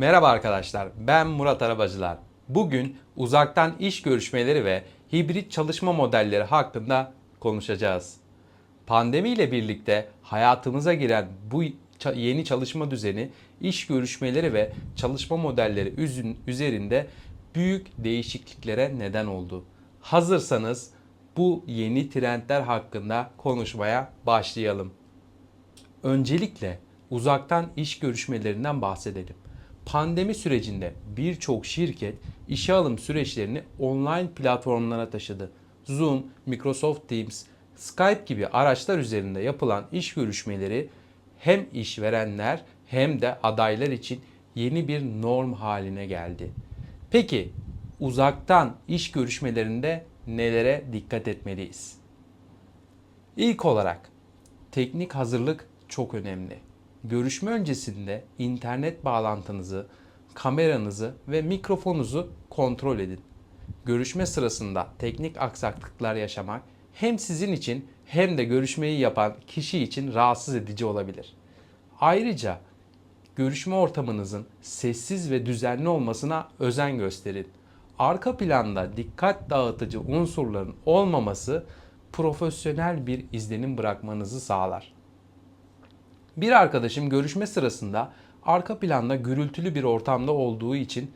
Merhaba arkadaşlar, ben Murat Arabacılar. Bugün uzaktan iş görüşmeleri ve hibrit çalışma modelleri hakkında konuşacağız. Pandemiyle birlikte hayatımıza giren bu yeni çalışma düzeni, iş görüşmeleri ve çalışma modelleri üzerinde büyük değişikliklere neden oldu. Hazırsanız bu yeni trendler hakkında konuşmaya başlayalım. Öncelikle uzaktan iş görüşmelerinden bahsedelim. Pandemi sürecinde birçok şirket işe alım süreçlerini online platformlara taşıdı. Zoom, Microsoft Teams, Skype gibi araçlar üzerinde yapılan iş görüşmeleri hem işverenler hem de adaylar için yeni bir norm haline geldi. Peki uzaktan iş görüşmelerinde nelere dikkat etmeliyiz? İlk olarak teknik hazırlık çok önemli. Görüşme öncesinde internet bağlantınızı, kameranızı ve mikrofonunuzu kontrol edin. Görüşme sırasında teknik aksaklıklar yaşamak hem sizin için hem de görüşmeyi yapan kişi için rahatsız edici olabilir. Ayrıca görüşme ortamınızın sessiz ve düzenli olmasına özen gösterin. Arka planda dikkat dağıtıcı unsurların olmaması profesyonel bir izlenim bırakmanızı sağlar. Bir arkadaşım görüşme sırasında arka planda gürültülü bir ortamda olduğu için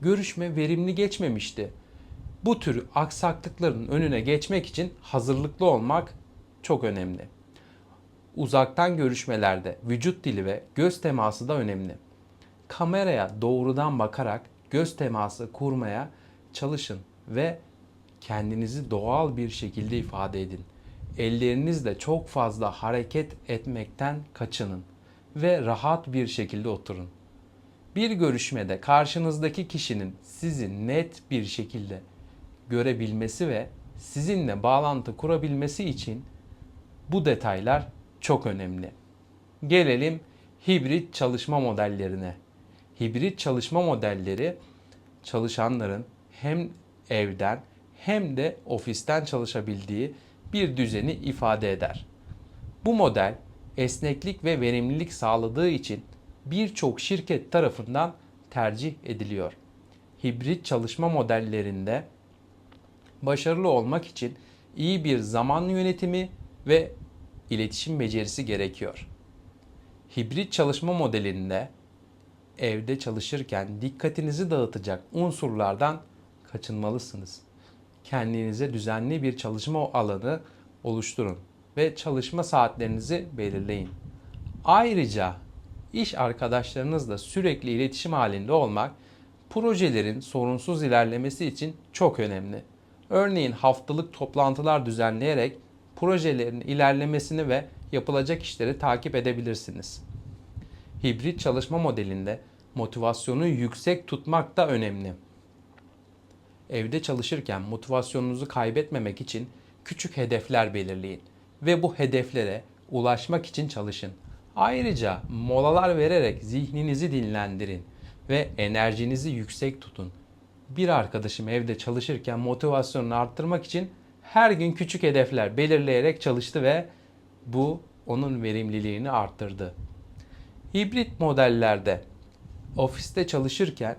görüşme verimli geçmemişti. Bu tür aksaklıkların önüne geçmek için hazırlıklı olmak çok önemli. Uzaktan görüşmelerde vücut dili ve göz teması da önemli. Kameraya doğrudan bakarak göz teması kurmaya çalışın ve kendinizi doğal bir şekilde ifade edin. Ellerinizle çok fazla hareket etmekten kaçının ve rahat bir şekilde oturun. Bir görüşmede karşınızdaki kişinin sizi net bir şekilde görebilmesi ve sizinle bağlantı kurabilmesi için bu detaylar çok önemli. Gelelim hibrit çalışma modellerine. Hibrit çalışma modelleri çalışanların hem evden hem de ofisten çalışabildiği bir düzeni ifade eder. Bu model esneklik ve verimlilik sağladığı için birçok şirket tarafından tercih ediliyor. Hibrit çalışma modellerinde başarılı olmak için iyi bir zaman yönetimi ve iletişim becerisi gerekiyor. Hibrit çalışma modelinde evde çalışırken dikkatinizi dağıtacak unsurlardan kaçınmalısınız. Kendinize düzenli bir çalışma alanı oluşturun ve çalışma saatlerinizi belirleyin. Ayrıca iş arkadaşlarınızla sürekli iletişim halinde olmak projelerin sorunsuz ilerlemesi için çok önemli. Örneğin haftalık toplantılar düzenleyerek projelerin ilerlemesini ve yapılacak işleri takip edebilirsiniz. Hibrit çalışma modelinde motivasyonu yüksek tutmak da önemli. Evde çalışırken motivasyonunuzu kaybetmemek için küçük hedefler belirleyin ve bu hedeflere ulaşmak için çalışın. Ayrıca molalar vererek zihninizi dinlendirin ve enerjinizi yüksek tutun. Bir arkadaşım evde çalışırken motivasyonunu arttırmak için her gün küçük hedefler belirleyerek çalıştı ve bu onun verimliliğini arttırdı. Hibrit modellerde ofiste çalışırken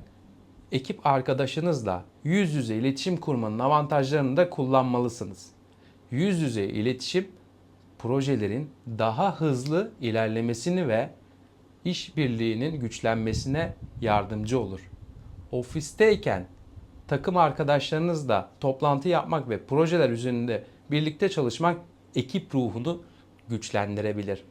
ekip arkadaşınızla yüz yüze iletişim kurmanın avantajlarını da kullanmalısınız. Yüz yüze iletişim projelerin daha hızlı ilerlemesini ve işbirliğinin güçlenmesine yardımcı olur. Ofisteyken takım arkadaşlarınızla toplantı yapmak ve projeler üzerinde birlikte çalışmak ekip ruhunu güçlendirebilir.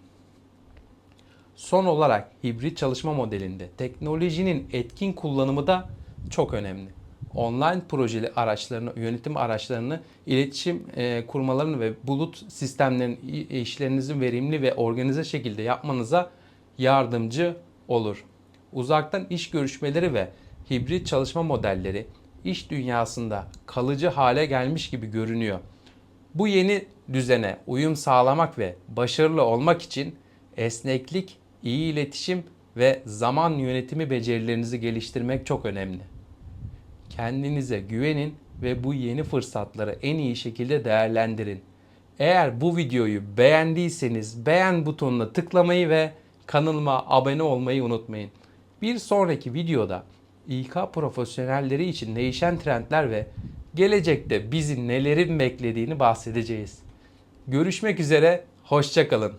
Son olarak hibrit çalışma modelinde teknolojinin etkin kullanımı da çok önemli. Online projeli araçlarını, yönetim araçlarını, iletişim e, kurmalarını ve bulut sistemlerin i- işlerinizin verimli ve organize şekilde yapmanıza yardımcı olur. Uzaktan iş görüşmeleri ve hibrit çalışma modelleri iş dünyasında kalıcı hale gelmiş gibi görünüyor. Bu yeni düzene uyum sağlamak ve başarılı olmak için esneklik, iyi iletişim ve zaman yönetimi becerilerinizi geliştirmek çok önemli. Kendinize güvenin ve bu yeni fırsatları en iyi şekilde değerlendirin. Eğer bu videoyu beğendiyseniz beğen butonuna tıklamayı ve kanalıma abone olmayı unutmayın. Bir sonraki videoda İK profesyonelleri için değişen trendler ve gelecekte bizi nelerin beklediğini bahsedeceğiz. Görüşmek üzere, hoşçakalın.